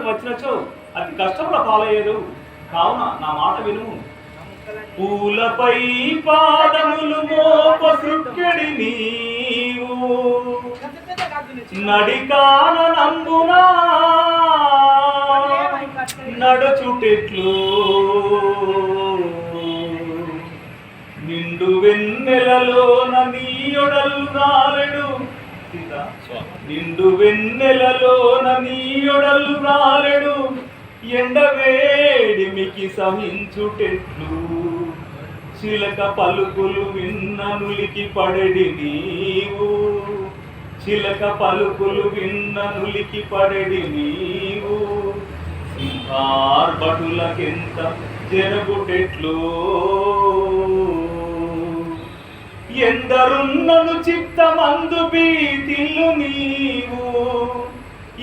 వద్దకు వచ్చినచో అతి కష్టముల పాలయ్యేరు కావున నా మాట విను. పూలపై పాదములు మోపసుక్కడి నీవు. నడికాన నంబునా నడుచుటెట్లు. నిండు వెన్నెలలోన నీయొడలు రాలెడు. నిండు వెన్నెలలోన నీయొడలు రాలెడు ఎండవేడిమికి సహించుటెట్లు. చిలక పలుకులు విన్ననులికి పడడి నీవు. చిలక పలుకులు విన్ననులికి పడడి నీవు. సింహార్భటులకెంత జరుగుటెట్లు ఎందరున్నను చిత్తమందు భీతిల్లు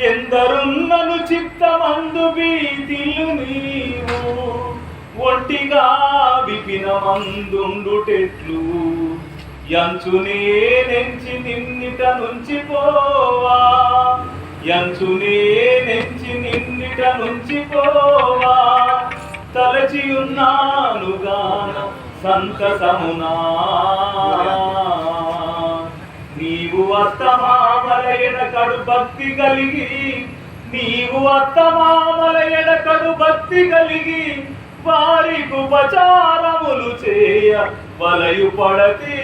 ఎందరున్నను చిత్తమందు భీతిలు నీవు ఒంటిగా విపిన మందుండుటెట్లు యంచునే నెంచి నిన్నిట నుంచి పోవా యంచునే నెంచి నిన్నిట నుంచి పోవా తలచి సంతసమునా. నీవు అత్తమామలయన కడు భక్తి కలిగి నీవు అత్తమామలయన కడు భక్తి కలిగి వారికి ఉపచారములు చేయ వలయు పడతీ.